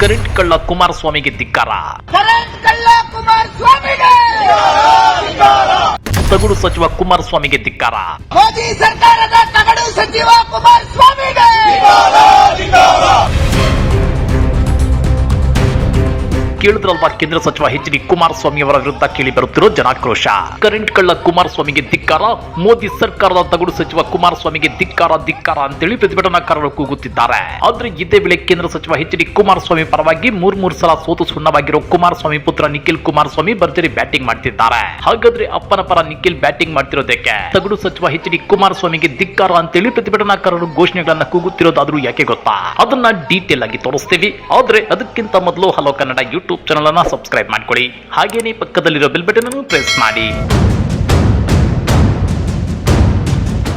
Current ಕಳ್ಳ ಕುಮಾರಸ್ವಾಮಿಗೆ ಧಿಕ್ಕಾರ. ತಗುಡು ಸಚಿವ ಕುಮಾರಸ್ವಾಮಿಗೆ ಧಿಕ್ಕಾರ. ಮೋದಿ ಸರ್ಕಾರದ ತಗಡು ಸಚಿವ ಕುಮಾರಸ್ವಾಮಿಗೆ! ಕೇಳಿದ್ರಲ್ವಾ ಕೇಂದ್ರ ಸಚಿವ ಎಚ್ ಡಿ ಕುಮಾರಸ್ವಾಮಿ ಅವರ ವಿರುದ್ಧ ಕೇಳಿ ಬರುತ್ತಿರೋ ಜನಾಕ್ರೋಶ? ಕರೆಂಟ್ ಕಳ್ಳ ಕುಮಾರಸ್ವಾಮಿಗೆ ಧಿಕ್ಕಾರ, ಮೋದಿ ಸರ್ಕಾರದ ತಗಡು ಸಚಿವ ಕುಮಾರಸ್ವಾಮಿಗೆ ಧಿಕ್ಕಾರ ಧಿಕ್ಕಾರ ಅಂತೇಳಿ ಪ್ರತಿಭಟನಾಕಾರರು ಕೂಗುತ್ತಿದ್ದಾರೆ. ಆದ್ರೆ ಇದೇ ವೇಳೆ ಕೇಂದ್ರ ಸಚಿವ ಎಚ್ ಡಿ ಕುಮಾರಸ್ವಾಮಿ ಪರವಾಗಿ ಮೂರ್ ಮೂರ್ ಸಲ ಸೋತು ಸುಣ್ಣವಾಗಿರೋ ಕುಮಾರಸ್ವಾಮಿ ಪುತ್ರ ನಿಖಿಲ್ ಕುಮಾರಸ್ವಾಮಿ ಭರ್ಜರಿ ಬ್ಯಾಟಿಂಗ್ ಮಾಡ್ತಿದ್ದಾರೆ. ಹಾಗಾದ್ರೆ ಅಪ್ಪನ ಪರ ನಿಖಿಲ್ ಬ್ಯಾಟಿಂಗ್ ಮಾಡ್ತಿರೋದಕ್ಕೆ ತಗಡು ಸಚಿವ ಎಚ್ ಡಿ ಕುಮಾರಸ್ವಾಮಿಗೆ ಧಿಕ್ಕಾರ ಅಂತೇಳಿ ಪ್ರತಿಭಟನಾಕಾರರು ಘೋಷಣೆಗಳನ್ನ ಕೂಗುತ್ತಿರೋದಾದ್ರೂ ಯಾಕೆ ಗೊತ್ತಾ? ಅದನ್ನ ಡೀಟೇಲ್ ಆಗಿ ತೋರಿಸ್ತೀವಿ. ಆದ್ರೆ ಅದಕ್ಕಿಂತ ಮೊದಲು ಹಲೋ ಕನ್ನಡ ಯೂಟ್ಯೂಬ್ ಚಾನಲ್ ಅನ್ನ ಸಬ್ಸ್ಕ್ರೈಬ್ ಮಾಡಿಕೊಳ್ಳಿ ಹಾಗೆಯೇ ಪಕ್ಕದಲ್ಲಿರೋ ಬೆಲ್ ಬಟನ್ ಅನ್ನು ಪ್ರೆಸ್ ಮಾಡಿ.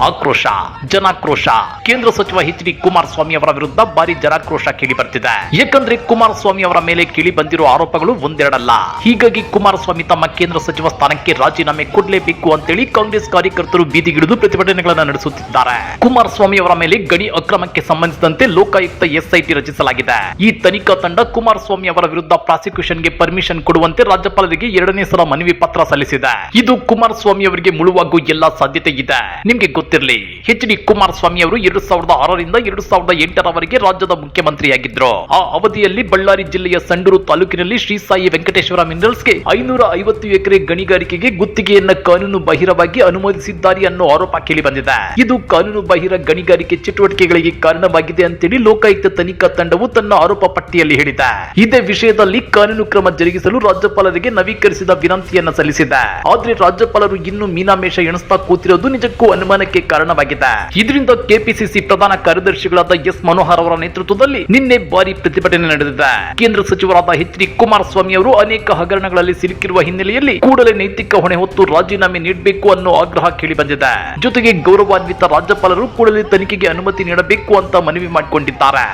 ಆಕ್ರೋಶ, ಜನಾಕ್ರೋಶ. ಕೇಂದ್ರ ಸಚಿವ ಎಚ್ ಡಿ ಕುಮಾರಸ್ವಾಮಿ ಅವರ ವಿರುದ್ಧ ಭಾರಿ ಜನಾಕ್ರೋಶ ಕೇಳಿ ಬರ್ತಿದೆ. ಯಾಕಂದ್ರೆ ಕುಮಾರಸ್ವಾಮಿ ಅವರ ಮೇಲೆ ಕೇಳಿ ಬಂದಿರುವ ಆರೋಪಗಳು ಒಂದೆರಡಲ್ಲ. ಹೀಗಾಗಿ ಕುಮಾರಸ್ವಾಮಿ ತಮ್ಮ ಕೇಂದ್ರ ಸಚಿವ ಸ್ಥಾನಕ್ಕೆ ರಾಜೀನಾಮೆ ಕೊಡಲೇಬೇಕು ಅಂತೇಳಿ ಕಾಂಗ್ರೆಸ್ ಕಾರ್ಯಕರ್ತರು ಬೀದಿಗಿಳಿದು ಪ್ರತಿಭಟನೆಗಳನ್ನು ನಡೆಸುತ್ತಿದ್ದಾರೆ. ಕುಮಾರಸ್ವಾಮಿ ಅವರ ಮೇಲೆ ಗಣಿ ಅಕ್ರಮಕ್ಕೆ ಸಂಬಂಧಿಸಿದಂತೆ ಲೋಕಾಯುಕ್ತ ಎಸ್ಐಟಿ ರಚಿಸಲಾಗಿದೆ. ಈ ತನಿಖಾ ತಂಡ ಕುಮಾರಸ್ವಾಮಿ ಅವರ ವಿರುದ್ಧ ಪ್ರಾಸಿಕ್ಯೂಷನ್ಗೆ ಪರ್ಮಿಷನ್ ಕೊಡುವಂತೆ ರಾಜ್ಯಪಾಲರಿಗೆ ಎರಡನೇ ಸಲ ಮನವಿ ಪತ್ರ ಸಲ್ಲಿಸಿದೆ. ಇದು ಕುಮಾರಸ್ವಾಮಿ ಅವರಿಗೆ ಮುಳುವಾಗುವ ಎಲ್ಲಾ ಸಾಧ್ಯತೆ ಇದೆ. ನಿಮ್ಗೆ ಗೊತ್ತಿರಲಿ. ಎಚ್ ಡಿ ಕುಮಾರಸ್ವಾಮಿ ಅವರು ಎರಡು ಸಾವಿರದ ಆರರಿಂದ ಎರಡು ಸಾವಿರದ ಎಂಟರವರೆಗೆ ರಾಜ್ಯದ ಮುಖ್ಯಮಂತ್ರಿಯಾಗಿದ್ದರು ಆ ಅವಧಿಯಲ್ಲಿ ಬಳ್ಳಾರಿ ಜಿಲ್ಲೆಯ ಸಂಡೂರು ತಾಲೂಕಿನಲ್ಲಿ ಶ್ರೀ ಸಾಯಿ ವೆಂಕಟೇಶ್ವರ ಮಿನರಲ್ಸ್ಗೆ ಐನೂರ ಐವತ್ತು ಎಕರೆ ಗಣಿಗಾರಿಕೆಗೆ ಗುತ್ತಿಗೆಯನ್ನ ಕಾನೂನು ಬಹಿರವಾಗಿ ಅನುಮೋದಿಸಿದ್ದಾರೆ ಅನ್ನೋ ಆರೋಪ ಕೇಳಿ ಬಂದಿದೆ ಇದು ಕಾನೂನು ಬಾಹಿರ ಗಣಿಗಾರಿಕೆ ಚಟುವಟಿಕೆಗಳಿಗೆ ಕಾರಣವಾಗಿದೆ ಅಂತೇಳಿ ಲೋಕಾಯುಕ್ತ ತನಿಖಾ ತಂಡವು ತನ್ನ ಆರೋಪ ಪಟ್ಟಿಯಲ್ಲಿ ಹೇಳಿದೆ. ಇದೇ ವಿಷಯದಲ್ಲಿ ಕಾನೂನು ಕ್ರಮ ಜರುಗಿಸಲು ರಾಜ್ಯಪಾಲರಿಗೆ ನವೀಕರಿಸಿದ ವಿನಂತಿಯನ್ನ ಸಲ್ಲಿಸಿದೆ. ಆದ್ರೆ ರಾಜ್ಯಪಾಲರು ಇನ್ನು ಮೀನಾಮೇಷ ಎಣಿಸ್ತಾ ಕೂತಿರೋದು ನಿಜಕ್ಕೂ ಅನುಮಾನಕ್ಕೆ ಕಾರಣವಾಗಿದೆ. ಇದರಿಂದ ಕೆಪಿಸಿಸಿ ಪ್ರಧಾನ ಕಾರ್ಯದರ್ಶಿಗಳಾದ ಎಸ್ ಮನೋಹರ್ ಅವರ ನೇತೃತ್ವದಲ್ಲಿ ನಿನ್ನೆ ಭಾರಿ ಪ್ರತಿಭಟನೆ ನಡೆದಿದೆ. ಕೇಂದ್ರ ಸಚಿವರಾದ ಎಚ್ ಡಿ ಕುಮಾರಸ್ವಾಮಿ ಅವರು ಅನೇಕ ಹಗರಣಗಳಲ್ಲಿ ಸಿಲುಕಿರುವ ಹಿನ್ನೆಲೆಯಲ್ಲಿ ಕೂಡಲೇ ನೈತಿಕ ಹೊಣೆ ಹೊತ್ತು ರಾಜೀನಾಮೆ ನೀಡಬೇಕು ಅನ್ನೋ ಆಗ್ರಹ ಕೇಳಿ ಬಂದಿದೆ. ಜೊತೆಗೆ ಗೌರವಾನ್ವಿತ ರಾಜ್ಯಪಾಲರು ಕೂಡಲೇ ತನಿಖೆಗೆ ಅನುಮತಿ ನೀಡಬೇಕು ಅಂತ ಮನವಿ ಮಾಡಿಕೊಂಡಿದ್ದಾರೆ.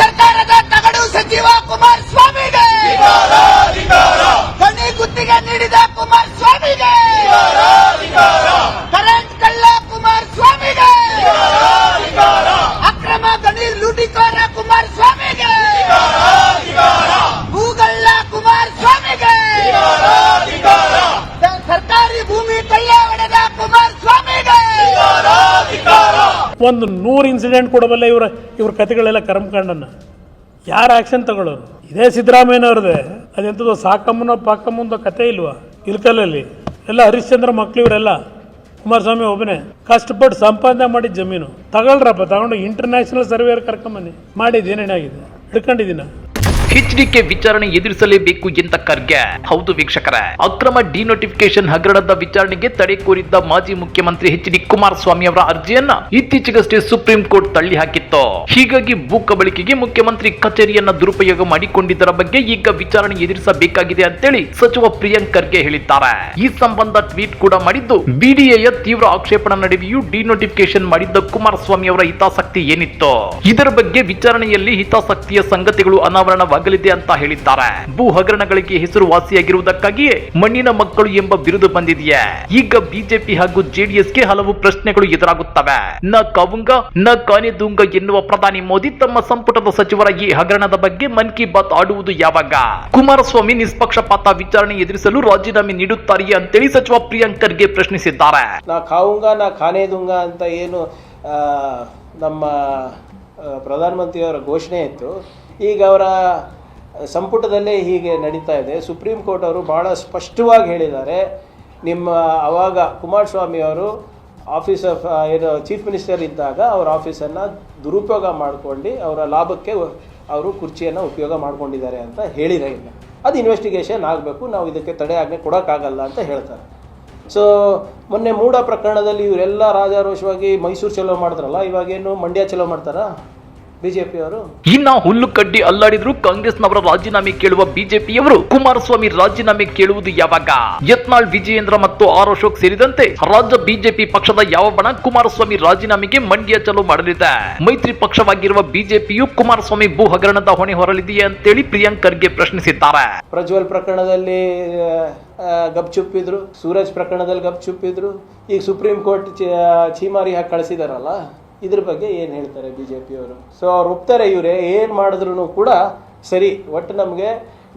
ಸರ್ಕಾರದ ಸಚಿವ ಕುಮಾರಸ್ವಾಮಿಗೆ ಒಂದು ನೂರು ಇನ್ಸಿಡೆಂಟ್ ಕೊಡಬಲ್ಲ ಇವ್ರ ಇವ್ರ ಕತೆಗಳೆಲ್ಲ ಕರ್ಮಕಾಂಡನ. ಯಾರು ಆ್ಯಕ್ಷನ್ ತಗೊಳ್ಳೋರು? ಇದೇ ಸಿದ್ದರಾಮಯ್ಯನವ್ರದೇ ಅದೆಂಥದ್ದು ಸಾಕಮ್ಮನೋ ಪಾಕಮ್ಮಂದೋ ಕತೆ ಇಲ್ವಾ? ಇಲ್ಕಲಲ್ಲಿ ಎಲ್ಲ ಹರಿಶ್ಚಂದ್ರ ಮಕ್ಳು ಇವರೆಲ್ಲ ಕುಮಾರಸ್ವಾಮಿ ಒಬ್ಬನೇ. ಕಷ್ಟಪಟ್ಟು ಸಂಪಾದನೆ ಮಾಡಿದ ಜಮೀನು. ತಗೊಳ್ರಪ್ಪ, ತಗೊಂಡು ಇಂಟರ್ನ್ಯಾಷನಲ್ ಸರ್ವೇರ್ ಕರ್ಕೊಂಬನ್ನಿ. ಮಾಡಿದ್ದು ಏನೇನಾಗಿದೆ? ಹಿಡ್ಕೊಂಡಿದ್ದೀನ? ಎಚ್ಡಿಕೆ ವಿಚಾರಣೆ ಎದುರಿಸಲೇಬೇಕು ಎಂದ ಖರ್ಗೆ. ಹೌದು ವೀಕ್ಷಕರೇ, ಅಕ್ರಮ ಡಿನೋಟಿಫಿಕೇಶನ್ ಹಗರಣದ ವಿಚಾರಣೆಗೆ ತಡೆ ಕೋರಿದ್ದ ಮಾಜಿ ಮುಖ್ಯಮಂತ್ರಿ ಎಚ್ ಡಿ ಕುಮಾರಸ್ವಾಮಿ ಅವರ ಅರ್ಜಿಯನ್ನ ಇತ್ತೀಚೆಗಷ್ಟೇ ಸುಪ್ರೀಂ ಕೋರ್ಟ್ ತಳ್ಳಿ ಹಾಕಿತ್ತು. ಹೀಗಾಗಿ ಭೂ ಕಬಳಿಕೆಗೆ ಮುಖ್ಯಮಂತ್ರಿ ಕಚೇರಿಯನ್ನ ದುರುಪಯೋಗ ಮಾಡಿಕೊಂಡಿದ್ದರ ಬಗ್ಗೆ ಈಗ ವಿಚಾರಣೆ ಎದುರಿಸಬೇಕಾಗಿದೆ ಅಂತೇಳಿ ಸಚಿವ ಪ್ರಿಯಾಂಕ್ ಖರ್ಗೆ ಹೇಳಿದ್ದಾರೆ. ಈ ಸಂಬಂಧ ಟ್ವೀಟ್ ಕೂಡ ಮಾಡಿದ್ದು, ಬಿಡಿಎಯ ತೀವ್ರ ಆಕ್ಷೇಪಣಾ ನಡುವೆಯೂ ಡಿನೋಟಿಫಿಕೇಶನ್ ಮಾಡಿದ್ದ ಕುಮಾರಸ್ವಾಮಿ ಅವರ ಹಿತಾಸಕ್ತಿ ಏನಿತ್ತು? ಇದರ ಬಗ್ಗೆ ವಿಚಾರಣೆಯಲ್ಲಿ ಹಿತಾಸಕ್ತಿಯ ಸಂಗತಿಗಳು ಅನಾವರಣವಾಗಲಿದೆ ಅಂತ ಹೇಳಿದ್ದಾರೆ. ಭೂ ಹಗರಣಗಳಿಗೆ ಹೆಸರುವಾಸಿಯಾಗಿರುವುದಕ್ಕಾಗಿಯೇ ಮಣ್ಣಿನ ಮಕ್ಕಳು ಎಂಬ ಬಿರುದು ಬಂದಿದೆಯೇ? ಈಗ ಬಿಜೆಪಿ ಹಾಗೂ ಜೆಡಿಎಸ್ಗೆ ಹಲವು ಪ್ರಶ್ನೆಗಳು ಎದುರಾಗುತ್ತವೆ. ನ ಕವುಂಗ, ನ ಕಾನೆದುಂಗ ಎನ್ನುವ ಪ್ರಧಾನಿ ಮೋದಿ ತಮ್ಮ ಸಂಪುಟದ ಸಚಿವರ ಈ ಹಗರಣದ ಬಗ್ಗೆ ಮನ್ ಕಿ ಬಾತ್ ಆಡುವುದು ಯಾವಾಗ? ಕುಮಾರಸ್ವಾಮಿ ನಿಷ್ಪಕ್ಷಪಾತ ವಿಚಾರಣೆ ಎದುರಿಸಲು ರಾಜೀನಾಮೆ ನೀಡುತ್ತಾರೆಯೇ ಅಂತೇಳಿ ಸಚಿವ ಪ್ರಿಯಾಂಕರ್ಗೆ ಪ್ರಶ್ನಿಸಿದ್ದಾರೆ. ನಾ ಕಾವುಂಗ, ನಾ ಖಾನೇದುಂಗ ಅಂತ ಏನು ನಮ್ಮ ಪ್ರಧಾನಮಂತ್ರಿಯವರ ಘೋಷಣೆ ಇತ್ತು. ಈಗ ಅವರ ಸಂಪುಟದಲ್ಲೇ ಹೀಗೆ ನಡೀತಾ ಇದೆ. ಸುಪ್ರೀಂ ಕೋರ್ಟ್ ಅವರು ಭಾಳ ಸ್ಪಷ್ಟವಾಗಿ ಹೇಳಿದ್ದಾರೆ. ನಿಮ್ಮ ಅವಾಗ ಕುಮಾರಸ್ವಾಮಿ ಅವರು ಆಫೀಸ್ ಆಫ್ ಏನು, ಚೀಫ್ ಮಿನಿಸ್ಟರ್ ಇದ್ದಾಗ ಅವ್ರ ಆಫೀಸನ್ನು ದುರುಪಯೋಗ ಮಾಡ್ಕೊಂಡು ಅವರ ಲಾಭಕ್ಕೆ ಅವರು ಕುರ್ಚಿಯನ್ನು ಉಪಯೋಗ ಮಾಡ್ಕೊಂಡಿದ್ದಾರೆ ಅಂತ ಹೇಳಿದೆ ಇಲ್ಲ ಅದು ಇನ್ವೆಸ್ಟಿಗೇಷನ್ ಆಗಬೇಕು. ನಾವು ಇದಕ್ಕೆ ತಡೆ ಆಜ್ಞೆ ಕೊಡೋಕ್ಕಾಗಲ್ಲ ಅಂತ ಹೇಳ್ತಾರೆ. ಸೊ ಮೊನ್ನೆ ಮೂಡ ಪ್ರಕರಣದಲ್ಲಿ ಇವರೆಲ್ಲ ರಾಜಾರೋಷವಾಗಿ ಮೈಸೂರು ಚಲೋ ಮಾಡಿದ್ರಲ್ಲ ಇವಾಗೇನು ಮಂಡ್ಯ ಚಲೋ ಮಾಡ್ತಾರಾ? ಬಿ ಜೆ ಪಿಯವರು ಇನ್ನ ಹುಲ್ಲು ಕಡ್ಡಿ ಅಲ್ಲಾಡಿದ್ರು ಕಾಂಗ್ರೆಸ್ನವರ ರಾಜೀನಾಮೆ ಕೇಳುವ ಬಿಜೆಪಿಯವರು ಕುಮಾರಸ್ವಾಮಿ ರಾಜೀನಾಮೆ ಕೇಳುವುದು ಯಾವಾಗ? ಯತ್ನಾಳ್ ವಿಜಯೇಂದ್ರ ಮತ್ತು ಆರ್ ಅಶೋಕ್ ಸೇರಿದಂತೆ ರಾಜ್ಯ ಬಿಜೆಪಿ ಪಕ್ಷದ ಯಾವ ಬಣ ಕುಮಾರಸ್ವಾಮಿ ರಾಜೀನಾಮೆಗೆ ಮಂಡ್ಯ ಚಲೋ ಮಾಡಲಿದೆ? ಮೈತ್ರಿ ಪಕ್ಷವಾಗಿರುವ ಬಿಜೆಪಿಯು ಕುಮಾರಸ್ವಾಮಿ ಭೂ ಹಗರಣದ ಹೊಣೆ ಹೊರಲಿದೆಯೇ ಅಂತೇಳಿ ಪ್ರಿಯಾಂಕ್ ಖರ್ಗೆ ಪ್ರಶ್ನಿಸಿದ್ದಾರೆ. ಪ್ರಜ್ವಲ್ ಪ್ರಕರಣದಲ್ಲಿ ಗಪ್ಚುಪ್ಪಿದ್ರು ಗಪ್ ಚುಪ್ಪಿದ್ರು ಸೂರಜ್ ಪ್ರಕರಣದಲ್ಲಿ ಗಪ್ಚುಪ್ಪಿದ್ರು ಈಗ ಸುಪ್ರೀಂ ಕೋರ್ಟ್ ಚೀಮಾರಿ ಹಾಕಿ ಕಳಿಸಿದಾರಲ್ಲ? ಇದ್ರ ಬಗ್ಗೆ ಏನು ಹೇಳ್ತಾರೆ ಬಿ ಜೆ ಪಿಯವರು ಸೊ ಅವ್ರು ಒಪ್ತಾರೆ ಇವರೇ, ಏನು ಮಾಡಿದ್ರು ಕೂಡ ಸರಿ, ಒಟ್ಟು ನಮಗೆ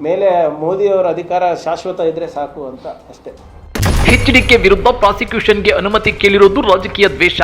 ಮೇಲೆ ಮೋದಿಯವರ ಅಧಿಕಾರ ಶಾಶ್ವತ ಇದ್ರೆ ಸಾಕು ಅಂತ ಅಷ್ಟೇ. ಎಚ್ಡಿಕೆ ವಿರುದ್ಧ ಪ್ರಾಸಿಕ್ಯೂಷನ್ಗೆ ಅನುಮತಿ ಕೇಳಿರೋದು ರಾಜಕೀಯ ದ್ವೇಷ.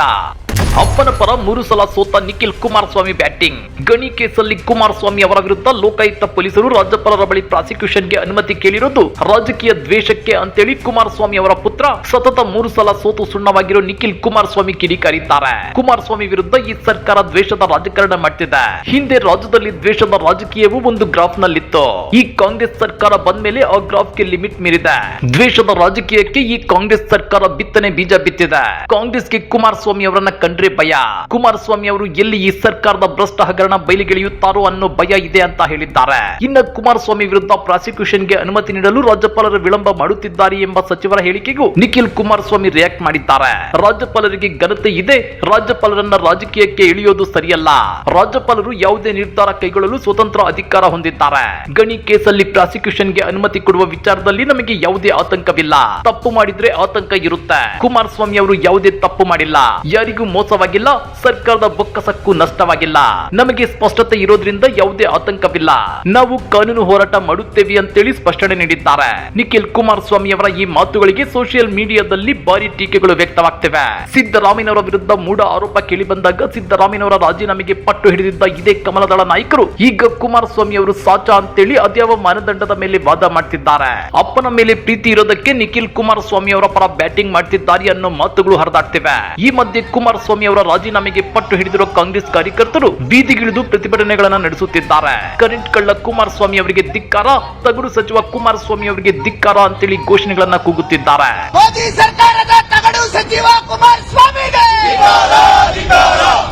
ಅಪ್ಪನ ಪರ ಮೂರು ಸಲ ಸೋತ ನಿಖಿಲ್ ಕುಮಾರಸ್ವಾಮಿ ಬ್ಯಾಟಿಂಗ್. ಗಣಿ ಕೇಸಲ್ಲಿ ಕುಮಾರಸ್ವಾಮಿ ಅವರ ವಿರುದ್ಧ ಲೋಕಾಯುಕ್ತ ಪೊಲೀಸರು ರಾಜ್ಯಪಾಲರ ಬಳಿ ಪ್ರಾಸಿಕ್ಯೂಷನ್ಗೆ ಅನುಮತಿ ಕೇಳಿರೋದು. ರಾಜಕೀಯ ದ್ವೇಷಕ್ಕೆ ಅಂತೇಳಿ ಕುಮಾರಸ್ವಾಮಿ ಅವರ ಪುತ್ರ ಸತತ ಮೂರು ಸಲ ಸೋತು ಸುಣ್ಣವಾಗಿರೋ ನಿಖಿಲ್ ಕುಮಾರಸ್ವಾಮಿ ಕಿಡಿಕಾರಿದ್ದಾರೆ. ಕುಮಾರಸ್ವಾಮಿ ವಿರುದ್ಧ ಈ ಸರ್ಕಾರ ದ್ವೇಷದ ರಾಜಕಾರಣ ಮಾಡ್ತಿದೆ. ಹಿಂದೆ ರಾಜ್ಯದಲ್ಲಿ ದ್ವೇಷದ ರಾಜಕೀಯವೂ ಒಂದು ಗ್ರಾಫ್ ನಲ್ಲಿತ್ತು ಈ ಕಾಂಗ್ರೆಸ್ ಸರ್ಕಾರ ಬಂದ ಮೇಲೆ ಆ ಗ್ರಾಫ್ಗೆ ಲಿಮಿಟ್ ಮೀರಿದೆ. ದ್ವೇಷದ ರಾಜಕೀಯಕ್ಕೆ ಈ ಕಾಂಗ್ರೆಸ್ ಸರ್ಕಾರ ಬಿತ್ತನೆ ಬೀಜ ಬಿತ್ತಿದೆ. ಕಾಂಗ್ರೆಸ್ಗೆ ಕುಮಾರಸ್ವಾಮಿ ಅವರನ್ನ ಕಂಡ್ರೆ ಭಯ? ಕುಮಾರಸ್ವಾಮಿ ಅವರು ಎಲ್ಲಿ ಈ ಸರ್ಕಾರದ ಭ್ರಷ್ಟ ಹಗರಣ ಬಯಲಿಗೆಳೆಯುತ್ತಾರೋ ಅನ್ನೋ ಭಯ ಇದೆ ಅಂತ ಹೇಳಿದ್ದಾರೆ. ಇನ್ನು ಕುಮಾರಸ್ವಾಮಿ ವಿರುದ್ಧ ಪ್ರಾಸಿಕ್ಯೂಷನ್ಗೆ ಅನುಮತಿ ನೀಡಲು ರಾಜ್ಯಪಾಲರು ವಿಳಂಬ ಮಾಡುತ್ತಿದ್ದಾರೆ ಎಂಬ ಸಚಿವರ ಹೇಳಿಕೆಗೂ ನಿಖಿಲ್ ಕುಮಾರಸ್ವಾಮಿ ರಿಯಾಕ್ಟ್ ಮಾಡಿದ್ದಾರೆ. ರಾಜ್ಯಪಾಲರಿಗೆ ಘನತೆ ಇದೆ, ರಾಜ್ಯಪಾಲರನ್ನ ರಾಜಕೀಯಕ್ಕೆ ಇಳಿಯೋದು ಸರಿಯಲ್ಲ. ರಾಜ್ಯಪಾಲರು ಯಾವುದೇ ನಿರ್ಧಾರ ಕೈಗೊಳ್ಳಲು ಸ್ವತಂತ್ರ ಅಧಿಕಾರ ಹೊಂದಿದ್ದಾರೆ. ಗಣಿ ಕೇಸಲ್ಲಿ ಪ್ರಾಸಿಕ್ಯೂಷನ್ಗೆ ಅನುಮತಿ ಕೊಡುವ ವಿಚಾರದಲ್ಲಿ ನಮಗೆ ಯಾವುದೇ ಆತಂಕವಿಲ್ಲ. ತಪ್ಪು ಮಾಡಿದ್ರೆ ಆತಂಕ ಇರುತ್ತೆ. ಕುಮಾರಸ್ವಾಮಿ ಅವರು ಯಾವುದೇ ತಪ್ಪು ಮಾಡಿಲ್ಲ. ಯಾರಿಗೂ ಮೋಸವಾಗಿಲ್ಲ ಸರ್ಕಾರದ ಬೊಕ್ಕಸಕ್ಕೂ ನಷ್ಟವಾಗಿಲ್ಲ. ನಮಗೆ ಸ್ಪಷ್ಟತೆ ಇರೋದ್ರಿಂದ ಯಾವುದೇ ಆತಂಕವಿಲ್ಲ. ನಾವು ಕಾನೂನು ಹೋರಾಟ ಮಾಡುತ್ತೇವೆ ಅಂತೇಳಿ ಸ್ಪಷ್ಟನೆ ನೀಡಿದ್ದಾರೆ. ನಿಖಿಲ್ ಕುಮಾರಸ್ವಾಮಿ ಅವರ ಈ ಮಾತುಗಳಿಗೆ ಸೋಷಿಯಲ್ ಮೀಡಿಯಾದಲ್ಲಿ ಭಾರಿ ಟೀಕೆಗಳು ವ್ಯಕ್ತವಾಗ್ತಿವೆ. ಸಿದ್ದರಾಮಯ್ಯನವರ ವಿರುದ್ಧ ಮೂಡ ಆರೋಪ ಕೇಳಿ ಬಂದಾಗ ಸಿದ್ದರಾಮಯ್ಯನವರ ರಾಜೀನಾಮೆಗೆ ಪಟ್ಟು ಹಿಡಿದಿದ್ದ ಇದೇ ಕಮಲದಳ ನಾಯಕರು ಈಗ ಕುಮಾರಸ್ವಾಮಿ ಅವರು ಸಾಚ ಅಂತೇಳಿ ಅದ್ಯಾವ ಮಾನದಂಡದ ಮೇಲೆ ವಾದ ಮಾಡ್ತಿದ್ದಾರೆ. ಅಪ್ಪನ ಮೇಲೆ ಪ್ರೀತಿ ಇರೋದಕ್ಕೆ ನಿಖಿಲ್ ಕುಮಾರಸ್ವಾಮಿ ಅವರ ಪರ ಬ್ಯಾಟಿಂಗ್ ಮಾಡ್ತಿದ್ದಾರೆ ಅನ್ನೋ ಮಾತುಗಳು ಹರಿದಾಡ್ತಿವೆ. ಈ ಮಧ್ಯೆ ಕುಮಾರಸ್ವಾಮಿ ಅವರ ರಾಜೀನಾಮೆಗೆ ಪಟ್ಟು ಹಿಡಿದಿರುವ ಕಾಂಗ್ರೆಸ್ ಕಾರ್ಯಕರ್ತರು ಬೀದಿಗಿಳಿದು ಪ್ರತಿಭಟನೆಗಳನ್ನು ನಡೆಸುತ್ತಿದ್ದಾರೆ. ಕರೆಂಟ್ ಕಳ್ಳ ಕುಮಾರಸ್ವಾಮಿ ಅವರಿಗೆ ಧಿಕ್ಕಾರ ತಗುರು ಸಚಿವ ಕುಮಾರಸ್ವಾಮಿ ಅವರಿಗೆ ಧಿಕ್ಕಾರ ಅಂತೇಳಿ ಘೋಷಣೆಗಳನ್ನ ಕೂಗುತ್ತಿದ್ದಾರೆ. ಮೋದಿ ಸರ್ಕಾರದ ತಗಡು ಸಚಿವ ಕುಮಾರಸ್ವಾಮಿಗೆ!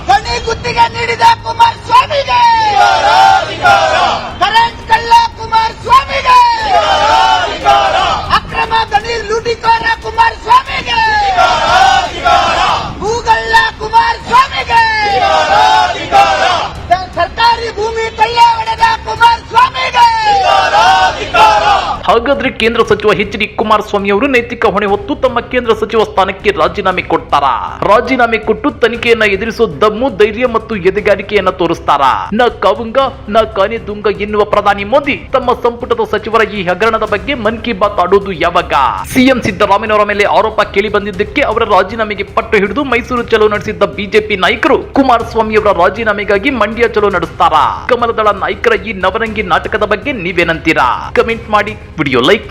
ಗಣಿ ಗುತ್ತಿಗೆ ನೀಡಿದ ಕುಮಾರಸ್ವಾಮಿಗೆ! ಕರೆಂಟ್ ಕಳ್ಳ ಕುಮಾರಸ್ವಾಮಿಗೆ! ಕೇಂದ್ರ ಸಚಿವ ಎಚ್ ಡಿ ಕುಮಾರಸ್ವಾಮಿ ಅವರು ನೈತಿಕ ಹೊಣೆ ಹೊತ್ತು ತಮ್ಮ ಕೇಂದ್ರ ಸಚಿವ ಸ್ಥಾನಕ್ಕೆ ರಾಜೀನಾಮೆ ಕೊಡ್ತಾರ? ರಾಜೀನಾಮೆ ಕೊಟ್ಟು ತನಿಖೆಯನ್ನ ಎದುರಿಸೋ ದಮ್ಮು, ಧೈರ್ಯ ಮತ್ತು ಎದೆಗಾರಿಕೆಯನ್ನ ತೋರಿಸ್ತಾರ? ನ ಕಾವುಂಗ, ನ ಕಾನೆ ದುಂಗ ಎನ್ನುವ ಪ್ರಧಾನಿ ಮೋದಿ ತಮ್ಮ ಸಂಪುಟದ ಸಚಿವರ ಈ ಹಗರಣದ ಬಗ್ಗೆ ಮನ್ ಕಿ ಬಾತ್ ಆಡೋದು ಯಾವಾಗ? ಸಿಎಂ ಸಿದ್ದರಾಮಯ್ಯನವರ ಮೇಲೆ ಆರೋಪ ಕೇಳಿ ಬಂದಿದ್ದಕ್ಕೆ ಅವರ ರಾಜೀನಾಮೆಗೆ ಪಟ್ಟು ಹಿಡಿದು ಮೈಸೂರು ಚಲೋ ನಡೆಸಿದ್ದ ಬಿಜೆಪಿ ನಾಯಕರು ಕುಮಾರಸ್ವಾಮಿ ಅವರ ರಾಜೀನಾಮೆಗಾಗಿ ಮಂಡ್ಯ ಚಲೋ ನಡೆಸ್ತಾರ? ಕಮಲದಳ ನಾಯಕರ ಈ ನವರಂಗಿ ನಾಟಕದ ಬಗ್ಗೆ ನೀವೇನಂತೀರಾ? ಕಮೆಂಟ್ ಮಾಡಿ, ವಿಡಿಯೋ ಲೈಕ್